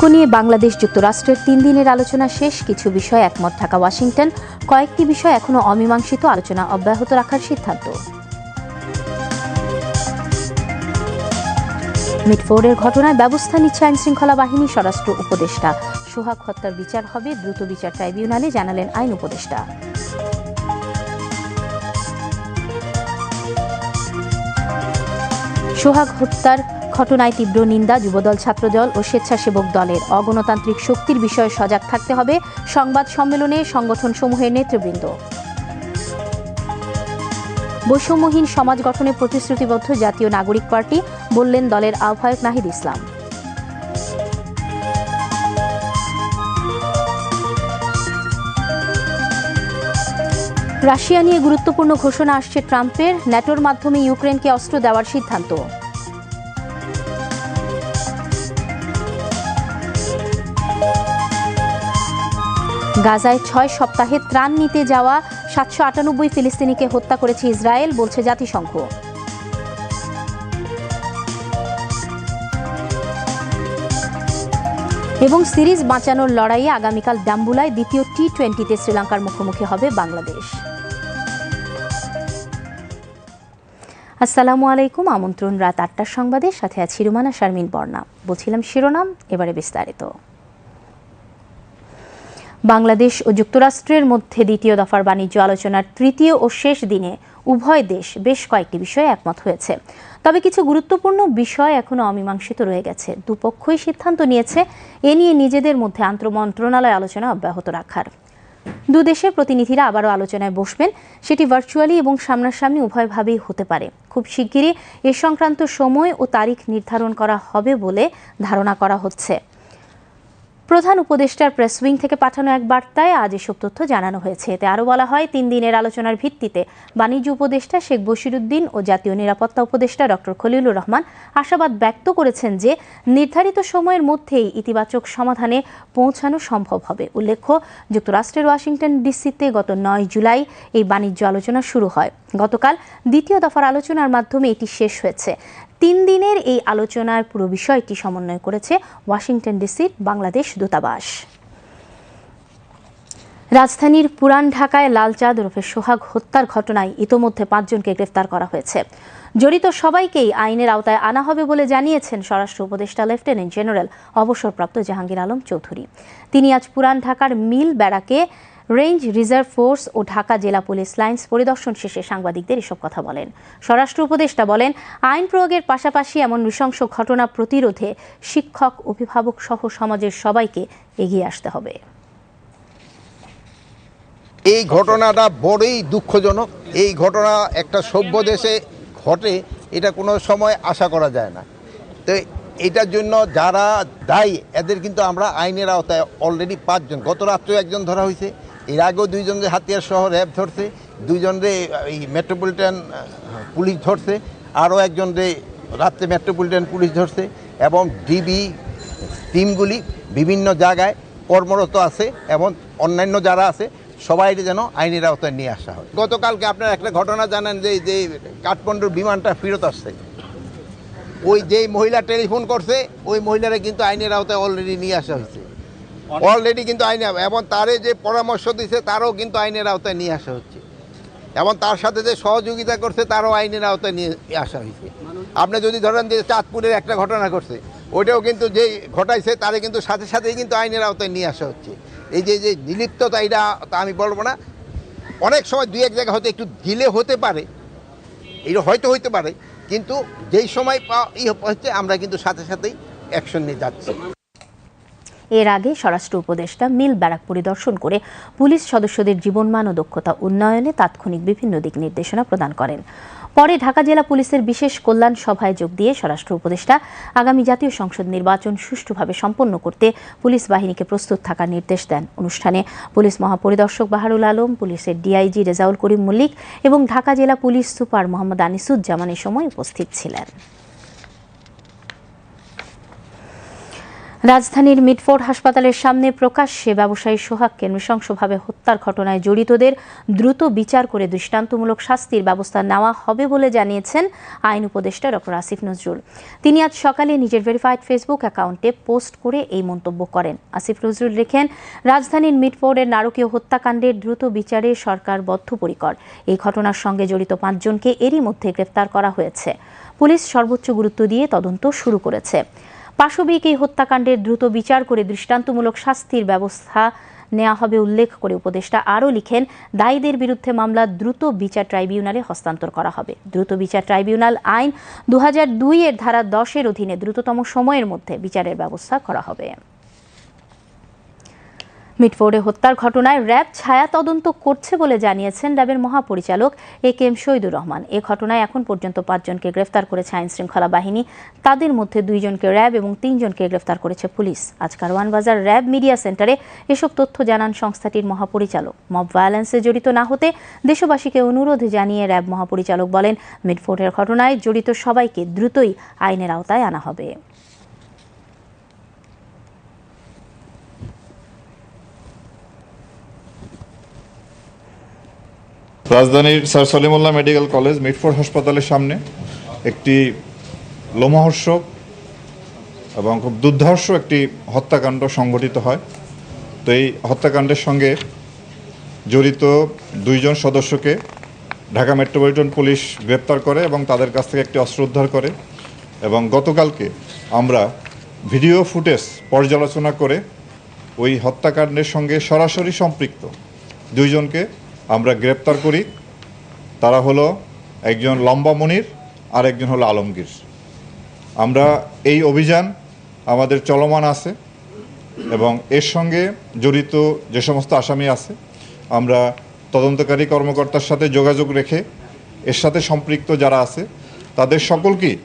শুল্ক নিয়ে বাংলাদেশ যুক্তরাষ্ট্রের তিন দিনের আলোচনা শেষ, কিছু বিষয়ে একমত থাকা ওয়াশিংটন। কয়েকটি বিষয় এখনও অমীমাংসিত আলোচনা অব্যাহত রাখার সিদ্ধান্ত। মিটফোর্ডের ঘটনায় ব্যবস্থা নিচ্ছে আইন শৃঙ্খলা বাহিনী, স্বরাষ্ট্র উপদেষ্টা। সোহাগ হত্যার বিচার হবে, দ্রুত বিচার ট্রাইব্যুনালে, জানালেন আইন উপদেষ্টা। সোহাগ হত্যার ঘটনায় তীব্র নিন্দা, যুবদল, ছাত্রদল ও স্বেচ্ছাসেবক দলের অগণতান্ত্রিক শক্তির বিষয়ে সজাগ থাকতে হবে সংবাদ সম্মেলনে সংগঠন সমূহের নেতৃবৃন্দ। বৈষম্যহীন সমাজ গঠনে প্রতিশ্রুতিবদ্ধ জাতীয় নাগরিক পার্টি, বললেন দলের আহ্বায়ক নাহিদ ইসলাম। রাশিয়া নিয়ে গুরুত্বপূর্ণ ঘোষণা আসছে ট্রাম্পের, ন্যাটোর মাধ্যমে ইউক্রেনকে অস্ত্র দেওয়ার সিদ্ধান্ত। গাজায় ছয় সপ্তাহে ত্রাণ নিতে যাওয়া সাতশো আটানব্বই ফিলিস্তিনিকে হত্যা করেছে ইসরায়েল, বলছে জাতিসংঘ। এবং সিরিজ বাঁচানোর লড়াইয়ে আগামীকাল ডাম্বুলায় দ্বিতীয় টি টোয়েন্টিতে শ্রীলঙ্কার মুখোমুখি হবে বাংলাদেশ। আসসালামু আলাইকুম, আমন্ত্রণ রাত আটটার সংবাদের সাথে আছি রুমানা শারমিন বর্ণা বলছিলাম শিরোনাম, এবারে বিস্তারিত। বাংলাদেশ ও যুক্তরাষ্ট্রের মধ্যে দ্বিতীয় দফার বাণিজ্য আলোচনার তৃতীয় ও শেষ দিনে উভয় দেশ বেশ কয়েকটি বিষয়ে একমত হয়েছে। তবে কিছু গুরুত্বপূর্ণ বিষয় এখনও অমীমাংসিত রয়ে গেছে। দুপক্ষই সিদ্ধান্ত নিয়েছে, এ নিয়ে নিজেদের মধ্যে আন্তঃমন্ত্রণালয় আলোচনা অব্যাহত রাখার। দু দেশের প্রতিনিধিরা আবারও আলোচনায় বসবেন। সেটি ভার্চুয়ালি এবং সামনাসামনি উভয়ভাবেই হতে পারে। খুব শিগগিরই এ সংক্রান্ত সময় ও তারিখ নির্ধারণ করা হবে বলে ধারণা করা হচ্ছে। প্রধান উপদেষ্টার প্রেস উইং থেকে পাঠানো এক বার্তায় আজ এসব তথ্য জানানো হয়েছে। এতে আরও বলা হয়, তিন দিনের আলোচনার ভিত্তিতে বাণিজ্য উপদেষ্টা শেখ বশিরুদ্দিন ও জাতীয় নিরাপত্তা উপদেষ্টা ডক্টর খলিলুর রহমান আশাবাদ ব্যক্ত করেছেন যে, নির্ধারিত সময়ের মধ্যেই ইতিবাচক সমাধানে পৌঁছানো সম্ভব হবে। উল্লেখ্য, যুক্তরাষ্ট্রের ওয়াশিংটন ডিসিতে গত নয় জুলাই এই বাণিজ্য আলোচনা শুরু হয়। গতকাল দ্বিতীয় দফার আলোচনার মাধ্যমে এটি শেষ হয়েছে। তিন দিনের এই আলোচনার পুরো বিষয়টি সমন্বয় করেছে ওয়াশিংটন ডিসির বাংলাদেশ দূতাবাস। রাজধানীর পুরান ঢাকায় লালচাঁদ ওরফে সোহাগ হত্যার ঘটনায় ইতোমধ্যে পাঁচজনকে গ্রেফতার করা হয়েছে। জড়িত সবাইকেই আইনের আওতায় আনা হবে বলে জানিয়েছেন স্বরাষ্ট্র উপদেষ্টা লেফটেন্যান্ট জেনারেল অবসরপ্রাপ্ত জাহাঙ্গীর আলম চৌধুরী। তিনি আজ পুরান ঢাকার মিল ব্যারাকে রেঞ্জ রিজার্ভ ফোর্স ও ঢাকা জেলা পুলিশ লাইন্স পরিদর্শন শেষে সাংবাদিকদের এসব কথা বলেন। স্বরাষ্ট্র উপদেষ্টা বলেন, আইন প্রয়োগের পাশাপাশি এমন নৃশংস ঘটনা প্রতিরোধে শিক্ষক, অভিভাবক সহ সমাজের সবাইকে এগিয়ে আসতে হবে। এই ঘটনাটা বড়ই দুঃখজনক। এই ঘটনা একটা সভ্য দেশে ঘটে, এটা কোনো সময় আশা করা যায় না। তো এটার জন্য যারা দায়ী, এদের কিন্তু আমরা আইনের আওতায় অলরেডি পাঁচজন। গত রাত্রেও একজন ধরা হয়েছে। এর আগেও দুইজনকে হাতিয়ার সহ র্যাব ধরছে দুইজনরে এই মেট্রোপলিটন পুলিশ ধরছে, আরও একজন একজনরে রাত্রে মেট্রোপলিটন পুলিশ ধরছে এবং ডিবি টিমগুলি বিভিন্ন জায়গায় কর্মরত আছে এবং অন্যান্য যারা আছে সবাই যেন আইনের আওতায় নিয়ে আসা হয়। গতকালকে আপনারা একটা ঘটনা জানেন যে যে কাঠমান্ডুর বিমানটা ফেরত আসছে। ওই যেই মহিলা টেলিফোন করছে, ওই মহিলারা কিন্তু আইনের আওতায় অলরেডি নিয়ে আসা হয়েছে। অলরেডি কিন্তু আইনে এবং তারে যে পরামর্শ দিছে, তারও কিন্তু আইনের আওতায় নিয়ে আসা হচ্ছে। এবং তার সাথে যে সহযোগিতা করছে, তারও আইনের আওতায় নিয়ে আসা হয়েছে। আপনি যদি ধরেন যে চাঁদপুরের একটা ঘটনা করছে ওইটাও কিন্তু যে ঘটাইছে, তারে কিন্তু সাথে সাথেই কিন্তু আইনের আওতায় নিয়ে আসা হচ্ছে। এই যে যে নিলিপ্ততা এটা আমি বলব না। অনেক সময় দুই এক জায়গায় হয়তো একটু দিলে হতে পারে। এটা হয়তো হইতে পারে। কিন্তু যেই সময় ই হচ্ছে, আমরা কিন্তু সাথে সাথেই অ্যাকশন নিয়ে যাচ্ছি। এর আগে স্বরাষ্ট্র উপদেষ্টা মিল ব্যারাক পরিদর্শন করে পুলিশ সদস্যদের জীবনমান ও দক্ষতা উন্নয়নে তাৎক্ষণিক বিভিন্ন দিক নির্দেশনা প্রদান করেন। পরে ঢাকা জেলা পুলিশের বিশেষ কল্যাণ সভায় যোগ দিয়ে স্বরাষ্ট্র উপদেষ্টা আগামী জাতীয় সংসদ নির্বাচন সুষ্ঠুভাবে সম্পন্ন করতে পুলিশ বাহিনীকে প্রস্তুত থাকার নির্দেশ দেন। অনুষ্ঠানে পুলিশ মহাপরিদর্শক বাহারুল আলম, পুলিশের ডিআইজি রেজাউল করিম মল্লিক এবং ঢাকা জেলা পুলিশ সুপার মোহাম্মদ আনিসুজ্জামান এ সময় উপস্থিত ছিলেন। রাজধানীর মিটফোর্ড হাসপাতালের সামনে প্রকাশ্যে ব্যবসায়ী সোহাগকে নৃশংসভাবে হত্যার ঘটনায় জড়িতদের দ্রুত বিচার করে দৃষ্টান্তমূলক শাস্তির ব্যবস্থা নেওয়া হবে বলে জানিয়েছেন আইন উপদেষ্টা ডক্টর আসিফ নজরুল। তিনি আজ সকালে নিজের ভেরিফাইড ফেসবুক অ্যাকাউন্টে পোস্ট করে এই মন্তব্য করেন। আসিফ নজরুল লেখেন, রাজধানীর মিটফোর্ডের নারকীয় হত্যাকাণ্ডের দ্রুত বিচারে সরকার বদ্ধপরিকর। এই ঘটনার সঙ্গে জড়িত পাঁচজনকে এরই মধ্যে গ্রেফতার করা হয়েছে। পুলিশ সর্বোচ্চ গুরুত্ব দিয়ে তদন্ত শুরু করেছে। পাশবিক এই হত্যাকাণ্ডের দ্রুত বিচার করে দৃষ্টান্তমূলক শাস্তির ব্যবস্থা নেওয়া হবে উল্লেখ করে উপদেষ্টা আরও লিখেন, দায়ীদের বিরুদ্ধে মামলা দ্রুত বিচার ট্রাইব্যুনালে হস্তান্তর করা হবে। দ্রুত বিচার ট্রাইব্যুনাল আইন দু হাজার দুই এর ধারা দশের অধীনে দ্রুততম সময়ের মধ্যে বিচারের ব্যবস্থা করা হবে। মিটফোর্ডে হত্যার ঘটনায় র্যাব ছায়া তদন্ত করছে বলে জানিয়েছেন র্যাবের মহাপরিচালক A K M Shahidur Rahman. এ ঘটনায় এখন পর্যন্ত পাঁচজনকে গ্রেফতার করেছে আইন শৃঙ্খলা বাহিনী। তাদের মধ্যে দুইজনকে র্যাব এবং তিনজনকে গ্রেফতার করেছে পুলিশ। আজ কারওয়ান বাজার র্যাব মিডিয়া সেন্টারে এসব তথ্য জানান সংস্থাটির মহাপরিচালক। মব ভায়োলেন্সে জড়িত না হতে দেশবাসীকে অনুরোধ জানিয়ে র্যাব মহাপরিচালক বলেন, মিটফোর্ডের ঘটনায় জড়িত সবাইকে দ্রুতই আইনের আওতায় আনা হবে। রাজধানীর sir Salimullah medical college Mitford হাসপাতালের সামনে একটি লোমহর্ষক এবং খুব দুর্ধর্ষ একটি হত্যাকাণ্ড সংঘটিত হয়। তো এই হত্যাকাণ্ডের সঙ্গে জড়িত দুইজন সদস্যকে ঢাকা মেট্রোপলিটন পুলিশ গ্রেপ্তার করে এবং তাদের কাছ থেকে একটি অস্ত্র উদ্ধার করে এবং গতকালকে আমরা ভিডিও ফুটেজ পর্যালোচনা করে ওই হত্যাকাণ্ডের সঙ্গে সরাসরি সম্পৃক্ত দুইজনকে আমরা গ্রেপ্তার করি। তারা হলো একজন লম্বা মনির আর একজন হলো আলমগীর। আমরা এই অভিযান আমাদের চলমান আছে এবং এর সঙ্গে জড়িত যে সমস্ত আসামি আছে, আমরা তদন্তকারী কর্মকর্তার সাথে যোগাযোগ রেখে এর সাথে সম্পৃক্ত যারা আছে, তাদের সকলকেই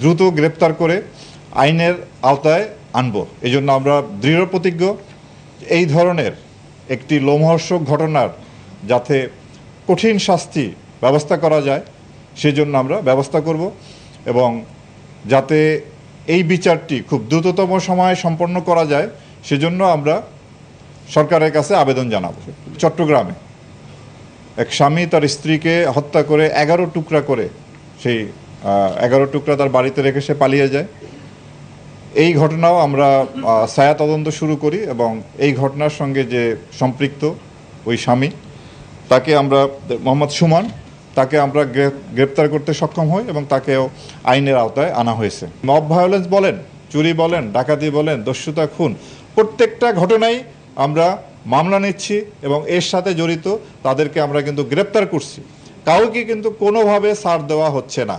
দ্রুত গ্রেপ্তার করে আইনের আওতায় আনব। এই জন্য আমরা দৃঢ় প্রতিজ্ঞ, এই ধরনের একটি লোমহর্ষক ঘটনার যাতে কঠিন শাস্তি ব্যবস্থা করা যায়, সেজন্য আমরা ব্যবস্থা করব এবং যাতে এই বিচারটি খুব দ্রুততম সময়ে সম্পন্ন করা যায়, সেজন্য আমরা সরকারের কাছে আবেদন জানাব। চট্টগ্রামে এক স্বামী তার স্ত্রীকে হত্যা করে এগারো টুকরা করে সেই এগারো টুকরা তার বাড়িতে রেখে সে পালিয়ে যায়। এই ঘটনাও আমরা ছায়া তদন্ত শুরু করি এবং এই ঘটনার সঙ্গে যে সম্পৃক্ত ওই স্বামী তাকে আমরা, মোহাম্মদ সুমন, তাকে আমরা গ্রেপ্তার করতে সক্ষম হই এবং তাকেও আইনের আওতায় আনা হয়েছে। মব ভায়োলেন্স বলেন, চুরি বলেন, ডাকাতি বলেন, দস্যুতা, খুন, প্রত্যেকটা ঘটনাই আমরা মামলা নিচ্ছি এবং এর সাথে জড়িত তাদেরকে আমরা কিন্তু গ্রেপ্তার করছি। কাউকে কিন্তু কোনোভাবে সার দেওয়া হচ্ছে না।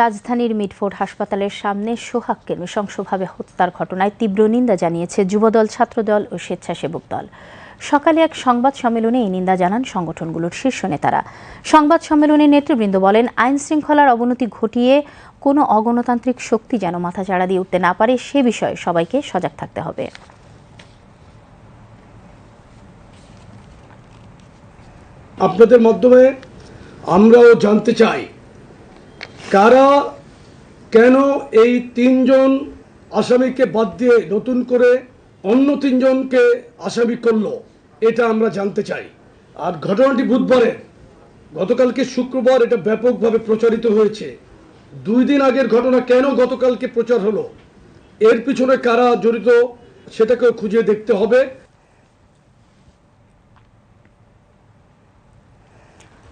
রাজধানীর মিটফোর্ড হাসপাতালের সামনে সোহাগকে নৃশংসভাবে হত্যার ঘটনায় তীব্র নিন্দা জানিয়েছে যুবদল, ছাত্রদল ও স্বেচ্ছাসেবক দল। সকালে এক সংবাদ সম্মেলনে এই নিন্দা জানান সংগঠনগুলোর শীর্ষ নেতারা। সংবাদ সম্মেলনে নেতৃবৃন্দ বলেন আইন শৃঙ্খলার অবনতি ঘটিয়ে কোনো অগণতান্ত্রিক শক্তি যেন মাথাচাড়া দিয়ে উঠতে না পারে, সে বিষয়ে সবাইকে সজাগ থাকতে হবে। আপনাদের মাধ্যমে আমরাও জানতে চাই কারা, কেন এই তিনজন আসামিকে বাদ দিয়ে নতুন করে অন্য তিনজনকে আসামি করল, এটা আমরা জানতে চাই। আর ঘটনাটি বুধবারের গতকালকে শুক্রবার এটা ব্যাপকভাবে প্রচারিত হয়েছে। দুই দিন আগের ঘটনা কেন গতকালকে প্রচার হলো, এর পিছনে কারা জড়িত, সেটাকেও খুঁজে দেখতে হবে।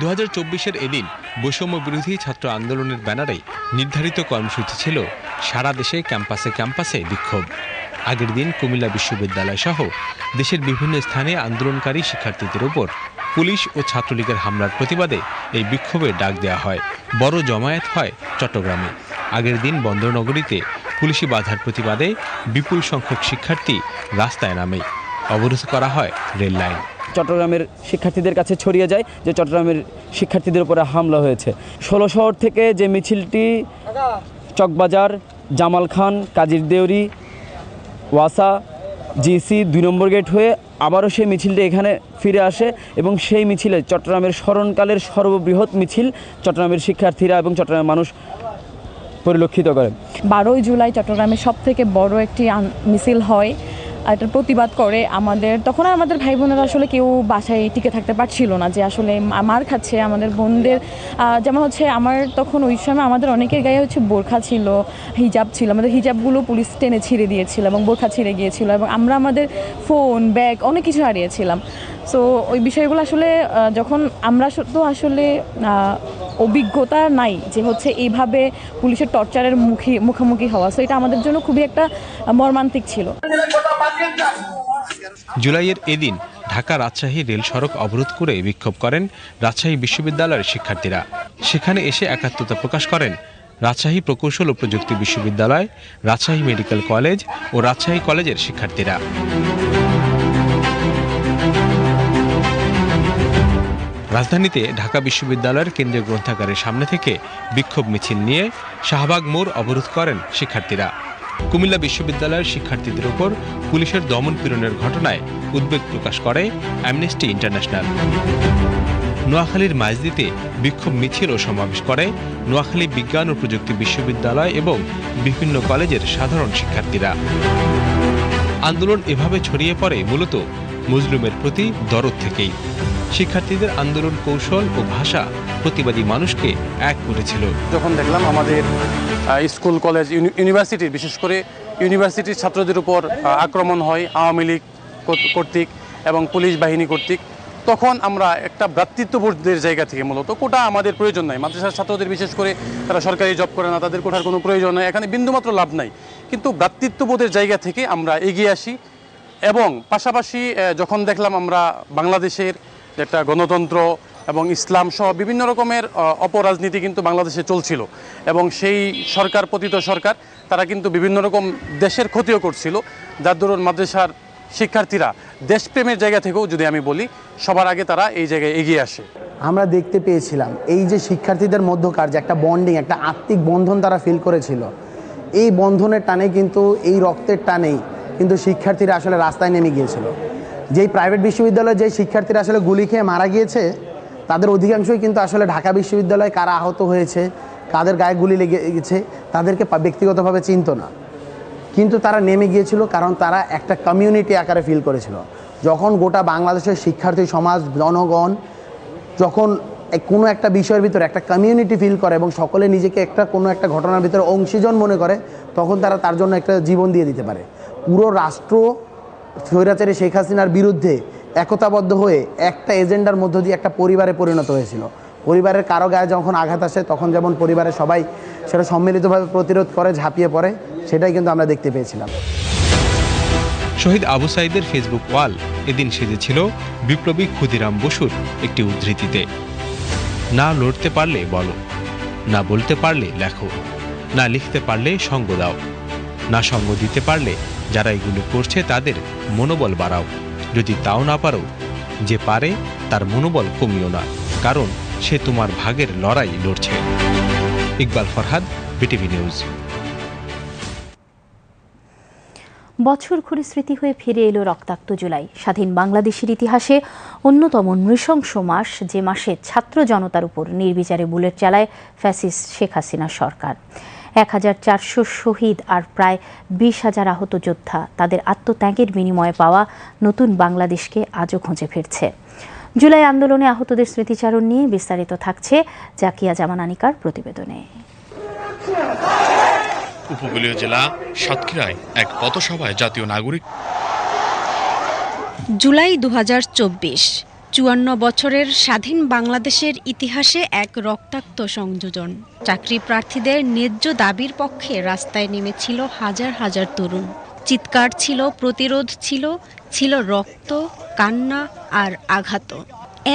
দু হাজার চব্বিশের এদিন বৈষম্য বিরোধী ছাত্র আন্দোলনের ব্যানারে নির্ধারিত কর্মসূচি ছিল সারা দেশে ক্যাম্পাসে ক্যাম্পাসে বিক্ষোভ। আগের দিন কুমিল্লা বিশ্ববিদ্যালয় সহ দেশের বিভিন্ন স্থানে আন্দোলনকারী শিক্ষার্থীদের ওপর পুলিশ ও ছাত্রলীগের হামলার প্রতিবাদে এই বিক্ষোভের ডাক দেওয়া হয়। বড় জমায়েত হয় চট্টগ্রামে। আগের দিন বন্দরনগরীতে পুলিশি বাধার প্রতিবাদে বিপুল সংখ্যক শিক্ষার্থী রাস্তায় নামে। অবরোধ করা হয় রেল লাইন। চট্টগ্রামের শিক্ষার্থীদের কাছে ছড়িয়ে যায় যে চট্টগ্রামের শিক্ষার্থীদের উপরে হামলা হয়েছে। ষোলো শহর থেকে যে মিছিলটি, চকবাজার জামাল খান কাজির দেউরি, ওয়াসা জিসি দুই নম্বর গেট হয়ে আবারও সেই মিছিলটি এখানে ফিরে আসে এবং সেই মিছিলে চট্টগ্রামের স্মরণকালের সর্ববৃহৎ মিছিল চট্টগ্রামের শিক্ষার্থীরা এবং চট্টগ্রামের মানুষ পরিলক্ষিত করে। বারোই জুলাই চট্টগ্রামে সব থেকে বড় একটি মিছিল হয়। আর এটার প্রতিবাদ করে আমাদের। তখন আমাদের ভাই বোনেরা আসলে কেউ বাসায় টিকে থাকতে পারছিল না যে আসলে মার খাচ্ছে, আমাদের বোনদের যেমন হচ্ছে আমার তখন ওই সময় আমাদের অনেকের গায়ে হচ্ছে বোরখা ছিল, হিজাব ছিল। আমাদের হিজাবগুলো পুলিশ টেনে ছিঁড়ে দিয়েছিল এবং বোরখা ছিঁড়ে গিয়েছিল এবং আমরা আমাদের ফোন, ব্যাগ অনেক কিছু হারিয়েছিলাম। সো ওই বিষয়গুলো আসলে যখন আমরা তো আসলে অভিজ্ঞতা নাই যে হচ্ছে এইভাবে পুলিশের টর্চারের মুখী, মুখোমুখি হওয়া। সো এটা আমাদের জন্য খুবই একটা মর্মান্তিক ছিল। জুলাইয়ের এদিন ঢাকা রাজশাহী রেল সড়ক অবরোধ করে বিক্ষোভ করেন রাজশাহী বিশ্ববিদ্যালয়ের শিক্ষার্থীরা। সেখানে এসে একাত্মতা প্রকাশ করেন রাজশাহী প্রকৌশল ও প্রযুক্তি বিশ্ববিদ্যালয়, রাজশাহী মেডিকেল কলেজ ও রাজশাহী কলেজের শিক্ষার্থীরা। রাজধানীতে ঢাকা বিশ্ববিদ্যালয়ের কেন্দ্রীয় গ্রন্থাগারের সামনে থেকে বিক্ষোভ মিছিল নিয়ে শাহবাগ মোড় অবরোধ করেন শিক্ষার্থীরা। কুমিল্লা বিশ্ববিদ্যালয়ের শিক্ষার্থীদের উপর পুলিশের দমন পীড়নের ঘটনায় উদ্বেগ প্রকাশ করে অ্যামনেস্টি ইন্টারন্যাশনাল নোয়াখালীর মাঝদিতে বিক্ষোভ মিছিল ও সমাবেশ করে নোয়াখালী বিজ্ঞান ও প্রযুক্তি বিশ্ববিদ্যালয় এবং বিভিন্ন কলেজের সাধারণ শিক্ষার্থীরা। আন্দোলন এভাবে ছড়িয়ে পড়ে মূলত মুসলিমের প্রতি দরদ থেকেই। শিক্ষার্থীদের আন্দোলন কৌশল ও ভাষা প্রতিবাদী মানুষকে এক করেছিল। যখন দেখলাম আমাদের স্কুল, কলেজ, ইউনি- ইউনিভার্সিটির বিশেষ করে ইউনিভার্সিটির ছাত্রদের উপর আক্রমণ হয় আওয়ামী লীগ কর্তৃক এবং পুলিশ বাহিনী কর্তৃক, তখন আমরা একটা ভ্রাতৃত্ববোধের জায়গা থেকে মূলত কোটা আমাদের প্রয়োজন নাই। মাদ্রাসার ছাত্রদের বিশেষ করে তারা সরকারি জব করে না, তাদের কোটার কোনো প্রয়োজন নাই, এখানে বিন্দুমাত্র লাভ নাই। কিন্তু ভ্রাতৃত্ববোধের জায়গা থেকে আমরা এগিয়ে আসি এবং পাশাপাশি যখন দেখলাম আমরা বাংলাদেশের একটা গণতন্ত্র এবং ইসলাম সহ বিভিন্ন রকমের অপরাজনীতি কিন্তু বাংলাদেশে চলছিল। এবং সেই সরকার, পতিত সরকার, তারা কিন্তু বিভিন্ন রকম দেশের ক্ষতিও করছিল। যার দরুন মাদ্রাসার শিক্ষার্থীরা দেশপ্রেমের জায়গা থেকেও যদি আমি বলি, সবার আগে তারা এই জায়গায় এগিয়ে আসে। আমরা দেখতে পেয়েছিলাম, এই যে শিক্ষার্থীদের মধ্যকার যে একটা বন্ডিং একটা আত্মিক বন্ধন তারা ফিল করেছিল। এই বন্ধনের টানে কিন্তু, এই রক্তের টানেই কিন্তু শিক্ষার্থীরা আসলে রাস্তায় নেমে গিয়েছিল। যেই প্রাইভেট বিশ্ববিদ্যালয়ে যেই শিক্ষার্থীরা আসলে গুলি খেয়ে মারা গিয়েছে, তাদের অধিকাংশই কিন্তু আসলে ঢাকা বিশ্ববিদ্যালয়ে কারা আহত হয়েছে, কাদের গায়ে গুলি লেগে গেছে, তাদেরকে ব্যক্তিগতভাবে চিনত না। কিন্তু তারা নেমে গিয়েছিল কারণ তারা একটা কমিউনিটি আকারে ফিল করেছিল। যখন গোটা বাংলাদেশের শিক্ষার্থী সমাজ, জনগণ যখন কোনো একটা বিষয়ের ভিতরে একটা কমিউনিটি ফিল করে এবং সকলে নিজেকে একটা কোনো একটা ঘটনার ভিতরে অংশীজন মনে করে, তখন তারা তার জন্য একটা জীবন দিয়ে দিতে পারে। পুরো রাষ্ট্র স্বৈরাচারী শেখ হাসিনার বিরুদ্ধে একতাবদ্ধ হয়ে একটা এজেন্ডার মধ্য দিয়ে একটা পরিবারে পরিণত হয়েছিল। পরিবারের কারও গায়ে যখন আঘাত আসে, তখন যেমন পরিবারের সবাই সেটা সম্মিলিতভাবে প্রতিরোধ করে, ঝাঁপিয়ে পড়ে, সেটাই কিন্তু আমরা দেখতে পেয়েছিলাম। শহীদ আবু সাইদের ফেসবুক ওয়াল এদিন সেজেছিল বিপ্লবী ক্ষুদিরাম বসুর একটি উদ্ধৃতিতে। না লড়তে পারলে বলো, না বলতে পারলে লেখো, না লিখতে পারলে সঙ্গ দাও, না সঙ্গ দিতে পারলে যারা এগুলো করছে তাদের মনোবল বাড়াও। যদি তাও না পারো, যে পারে তার মনোবল কমিও না, কারণ সে তোমার ভাগের লড়াই লড়ছে। Iqbal Farhad, BTV news. বছর ঘুরে স্মৃতি হয়ে ফিরে এলো রক্তাক্ত জুলাই। স্বাধীন বাংলাদেশের ইতিহাসে অন্যতম নৃশংস মাস যে মাসে ছাত্র জনতার উপর নির্বিচারে বুলেট চালায় ফ্যাসিস্ট শেখ হাসিনা সরকার। এক হাজার চারশো শহীদ আর প্রায় বিশ হাজার আহত যোদ্ধা তাদের আত্মত্যাগের বিনিময়ে পাওয়া নতুন বাংলাদেশকে আজও খুঁজে ফিরছে। জুলাই আন্দোলনে আহতদের স্মৃতিচারণ নিয়ে বিস্তারিত থাকছে জাকিয়া জামান আনিকার প্রতিবেদনে। উপকূলীয় জেলা সাতক্ষীরায় এক পথসভায় জাতীয় নাগরিক জুলাই দুহাজার চব্বিশ চুয়ান্ন বছরের স্বাধীন বাংলাদেশের ইতিহাসে এক রক্তাক্ত সংযোজন। চাকরি প্রার্থীদের ন্যায্য দাবির পক্ষে রাস্তায় নেমেছিল হাজার হাজার তরুণ। চিৎকার ছিল, প্রতিরোধ ছিল ছিল রক্ত, কান্না আর আঘাত।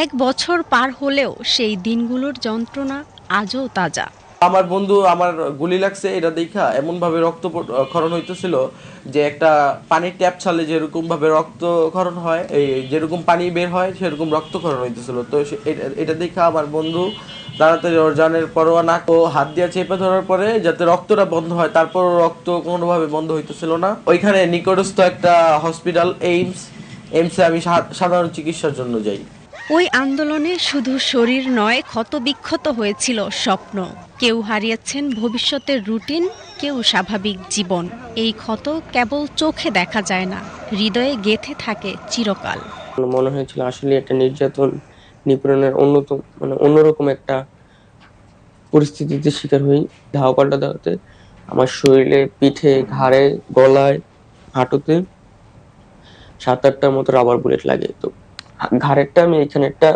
এক বছর পার হলেও সেই দিনগুলোর যন্ত্রণা আজও তাজা। আমার বন্ধু, আমার গুলি লাগছে, এটা দেখা এমন ভাবে রক্ত ক্ষরণ হইতেছিল যে একটা পানির ট্যাপ ছাড়লে যেরকম ভাবে রক্তক্ষরণ হয়, এই যেরকম পানি বের হয়, সেরকম রক্তক্ষরণ হইতেছিল। তো এটা- দেখা আমার বন্ধু তাড়াতাড়ি ওর জানের পরোয়া না ও হাত দিয়ে চেপে ধরার পরে যাতে রক্তটা বন্ধ হয় তারপর রক্ত কোনোভাবে বন্ধ হইতেছিল না। ওইখানে নিকটস্থ একটা হসপিটাল, এইমস, এইমসে আমি সাধারণ চিকিৎসার জন্য যাই। ওই আন্দোলনে শুধু শরীর নয়, ক্ষতবিক্ষত হয়েছিল স্বপ্ন। কেউ হারিয়েছেন ভবিষ্যতের রুটিন, কেউ স্বাভাবিক জীবন। এই ক্ষত কেবল চোখে দেখা যায় না, হৃদয়ে গেথে থাকে চিরকাল। মনে হয়েছিল আসলে একটা নির্যাতন নিপীড়নের অন্যতম মানে অন্যরকম একটা পরিস্থিতিতে শিকার হই ধাওয়া পাল্টা দেওয়াতে। আমার শরীরে পিঠে, ঘাড়ে, গলায়, হাঁটুতে সাত আটটার মতো রাবার বুলেট লাগে। তো ঘাড়েরটা আমি এখানে একটা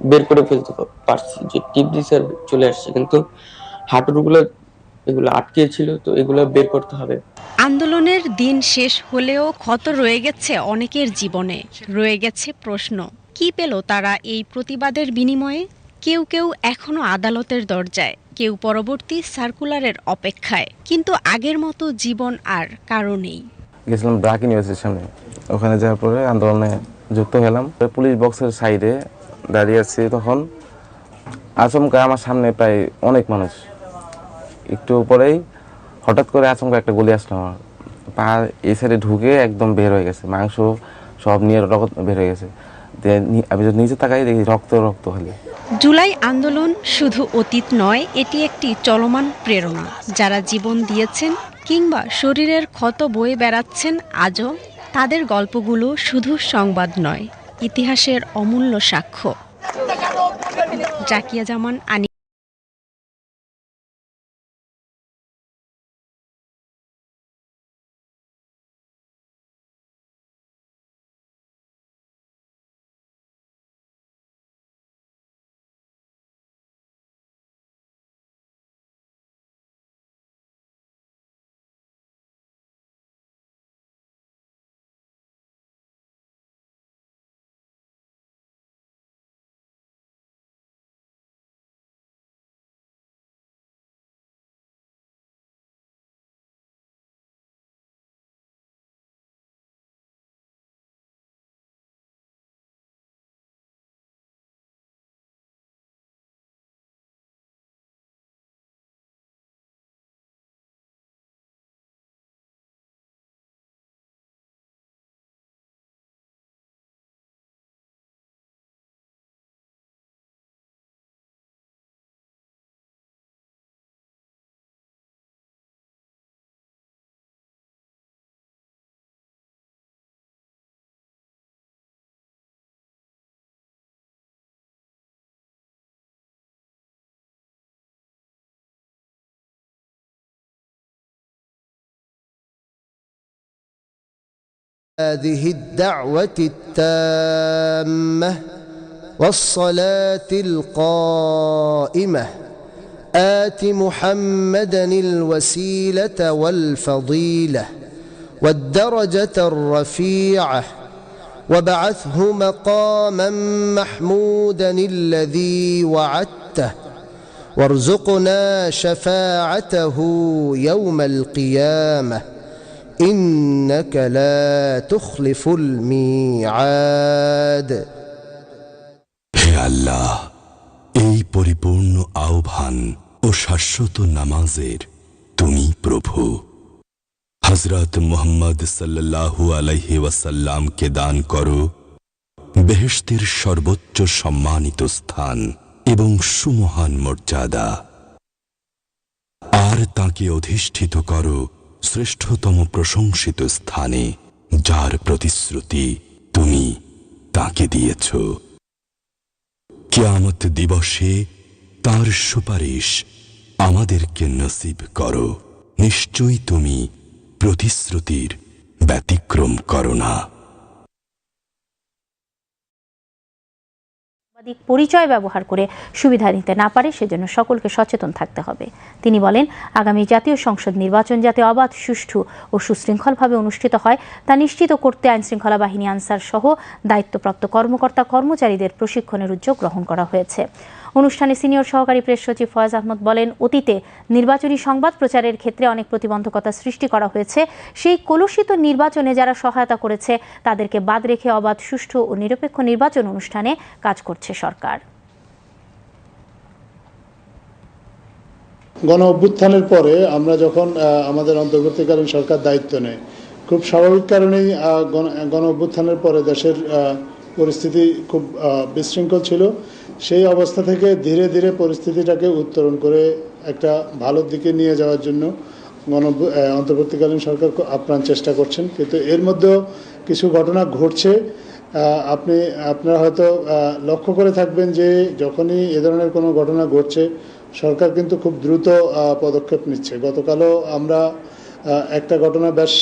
বের করে ফেলতে পারছি। যে টিপ দিছে আর চলে আসছে। কিন্তু হাঁটুরগুলো এগুলো আটকে ছিল তো এগুলো বের করতে হবে। আন্দোলনের দিন শেষ হলেও ক্ষত রয়ে গেছে অনেকের জীবনে। রয়ে গেছে প্রশ্ন কি পেল তারা এই প্রতিবাদের বিনিময়ে? কেউ কেউ এখনও আদালতের দরজায় কেউ পরবর্তী সার্কুলারের অপেক্ষায়। কিন্তু আগের মতো জীবন আর কারও নেই। গেছিলাম ব্রাক ইউনিভার্সিটির সামনে। ওখানে যাওয়ার পরে আন্দোলনে যুক্ত হলাম। পুলিশ বক্সের সাইডে দাঁড়িয়ে আছি তখন। আচমকা আমার সামনে প্রায় অনেক মানুষ। একটু পরেই হঠাৎ করে আচমকা একটা গুলি আসলো আমার। পা এই সাইডে ঢুকে একদম বের হয়ে গেছে। মাংস সব নিয়ে রক্ত বের হয়ে গেছে। আমি যদি নিচে তাকাই দেখি রক্ত রক্ত হলে জুলাই আন্দোলন শুধু অতীত নয়, এটি একটি চলমান প্রেরণা। যারা জীবন দিয়েছেন কিংবা শরীরের ক্ষত বয়ে বেড়াচ্ছেন, আজও তাদের গল্পগুলো শুধু সংবাদ নয় ইতিহাসের অমূল্য সাক্ষ্য। জাকিয়া জামান আনি هذه الدعوة التامة والصلاة القائمة. آت محمدا الوسيلة والفضيلة والدرجة الرفيعة وبعثه مقاما محمودا الذي وعدته وارزقنا شفاعته يوم القيامة. إنك لا تخلف الميعاد হে আল্লাহ এই পরিপূর্ণ আহ্বান ও শাশ্বত নামাজের তুমি প্রভু হজরত মোহাম্মদ সাল্লাল্লাহু আলাইহি ওয়াসাল্লামকে দান করো বেহেশতের সর্বোচ্চ সম্মানিত স্থান এবং সুমহান মর্যাদা আর তাকে অধিষ্ঠিত করো শ্রেষ্ঠতম প্রশংসিত স্থানে যার প্রতিশ্রুতি তুমি তাকে দিয়েছ। কেয়ামত দিবসে তার সুপারিশ আমাদেরকে নসিব করো। নিশ্চয়ই তুমি প্রতিশ্রুতির ব্যতিক্রম করো না। একাধিক পরিচয় ব্যবহার করে সুবিধা নিতে না পারে, সেজন্য সকলকে সচেতন থাকতে হবে। তিনি বলেন, আগামী জাতীয় সংসদ নির্বাচন যাতে অবাধ, সুষ্ঠু ও সুশৃঙ্খলভাবে অনুষ্ঠিত হয়, তা নিশ্চিত করতে আইনশৃঙ্খলা বাহিনী আনসার সহ দায়িত্বপ্রাপ্ত কর্মকর্তা কর্মচারীদের প্রশিক্ষণের উদ্যোগ গ্রহণ করা হয়েছে। অনুষ্ঠানে সিনিয়র সহকারী প্রেস সচিব ফয়েজ আহমদ বলেন, অতীতে নির্বাচনী সংবাদ প্রচারের ক্ষেত্রে অনেক প্রতিবন্ধকতা সৃষ্টি করা হয়েছে। সেই কলুষিত নির্বাচনে যারা সহায়তা করেছে, তাদেরকে বাদ রেখে অবাধ, সুষ্ঠু ও নিরপেক্ষ নির্বাচন অনুষ্ঠানে কাজ করছে সরকার। গণ অভ্যুত্থানের পরে আমরা যখন আমাদের অন্তর্বর্তীকালীন সরকার দায়িত্ব নেয়, খুব স্বাভাবিক কারণেই গণ- অভ্যুত্থানের পরে দেশের পরিস্থিতি খুব বিশৃঙ্খল ছিল। সেই অবস্থা থেকে ধীরে ধীরে পরিস্থিতিটাকে উত্তরণ করে একটা ভালোর দিকে নিয়ে যাওয়ার জন্য গণ অন্তর্বর্তীকালীন সরকার আপ্রাণ চেষ্টা করছেন। কিন্তু এর মধ্যেও কিছু ঘটনা ঘটছে। আপনি, আপনারা হয়তো লক্ষ্য করে থাকবেন যে যখনই এ ধরনের কোনো ঘটনা ঘটছে, সরকার কিন্তু খুব দ্রুত পদক্ষেপ নিচ্ছে। গতকালও আমরা একটা ঘটনা বেশ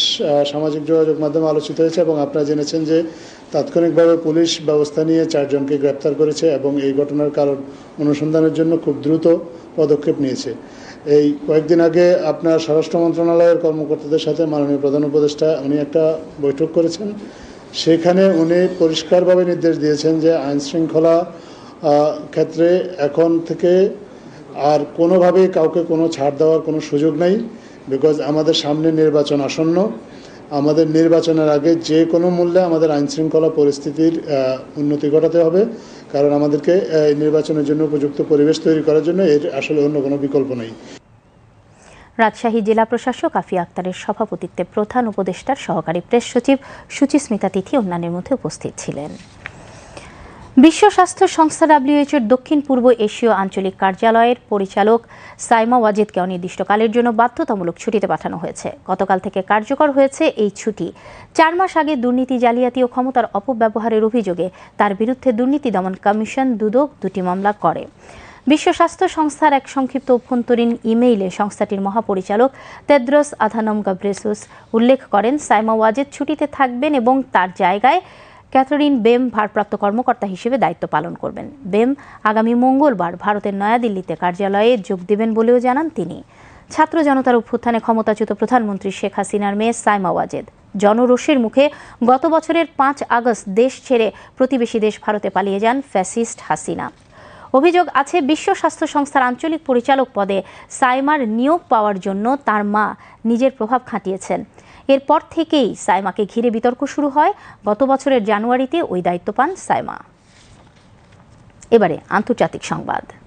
সামাজিক যোগাযোগ মাধ্যমে আলোচিত হয়েছে এবং আপনারা জেনেছেন যে তাৎক্ষণিকভাবে পুলিশ ব্যবস্থা নিয়ে চারজনকে গ্রেপ্তার করেছে এবং এই ঘটনার কারণ অনুসন্ধানের জন্য খুব দ্রুত পদক্ষেপ নিয়েছে। এই কয়েকদিন আগে আপনার স্বরাষ্ট্র মন্ত্রণালয়ের কর্মকর্তাদের সাথে মাননীয় প্রধান উপদেষ্টা উনি একটা বৈঠক করেছেন। সেখানে উনি পরিষ্কারভাবে নির্দেশ দিয়েছেন যে আইন শৃঙ্খলা ক্ষেত্রে এখন থেকে আর কোনোভাবেই কাউকে কোনো ছাড় দেওয়ার কোনো সুযোগ নেই। বিকজ আমাদের সামনে নির্বাচন আসন্ন, আমাদের নির্বাচনের আগে যে কোনো মূল্যে আমাদের আইন শৃঙ্খলা পরিস্থিতির উন্নতি ঘটাতে হবে। কারণ আমাদেরকে নির্বাচনের জন্য উপযুক্ত পরিবেশ তৈরি করার জন্য এর আসলে অন্য কোনো বিকল্প নেই। রাজশাহী জেলা প্রশাসক আফি আক্তারের সভাপতিত্বে প্রধান উপদেষ্টার সহকারী প্রেস সচিব সুচিস্মিতা তিথি অন্যান্যের মধ্যে উপস্থিত ছিলেন। বিশ্ব স্বাস্থ্য সংস্থা ডাব্লিউএইচওর দক্ষিণ পূর্ব এশীয় আঞ্চলিক কার্যালয়ের পরিচালক সাইমা ওয়াজিদকে অনির্দিষ্টকালের জন্য বাধ্যতামূলক ছুটিতে পাঠানো হয়েছে। গতকাল থেকে কার্যকর হয়েছে এই ছুটি। চার মাস আগে দুর্নীতি জালিয়াতি ও ক্ষমতার অপব্যবহারের অভিযোগে তার বিরুদ্ধে দুর্নীতি দমন কমিশন দুদক দুটি মামলা করে। বিশ্ব স্বাস্থ্য সংস্থার এক সংক্ষিপ্ত অভ্যন্তরীণ ইমেইলে সংস্থাটির মহাপরিচালক তেদ্রস আধানম গাব্রেসুস উল্লেখ করেন, সাইমা ওয়াজেদ ছুটিতে থাকবেন এবং তার জায়গায় ক্যাথরিন বেম ভারপ্রাপ্ত কর্মকর্তা হিসেবে দায়িত্ব পালন করবেন। বেম আগামী মঙ্গলবার ভারতের নয়াদিল্লিতে কার্যালয়ে যোগ দেবেন বলেও জানান তিনি। ছাত্র জনতার অভ্যুত্থানে ক্ষমতাচ্যুত প্রধানমন্ত্রী শেখ হাসিনার মেয়ে সাইমা ওয়াজেদ। জনরোষের মুখে গত বছরের পাঁচ আগস্ট দেশ ছেড়ে প্রতিবেশী দেশ ভারতে পালিয়ে যান ফ্যাসিস্ট হাসিনা। অভিযোগ আছে, বিশ্ব স্বাস্থ্য সংস্থার আঞ্চলিক পরিচালক পদে সাইমার নিয়োগ পাওয়ার জন্য তার মা নিজের প্রভাব খাটিয়েছেন। এরপর থেকেই সাইমাকে ঘিরে বিতর্ক শুরু হয়। গত বছরের জানুয়ারিতে ওই দায়িত্ব পান সাইমা। এবারে আন্তর্জাতিক সংবাদ।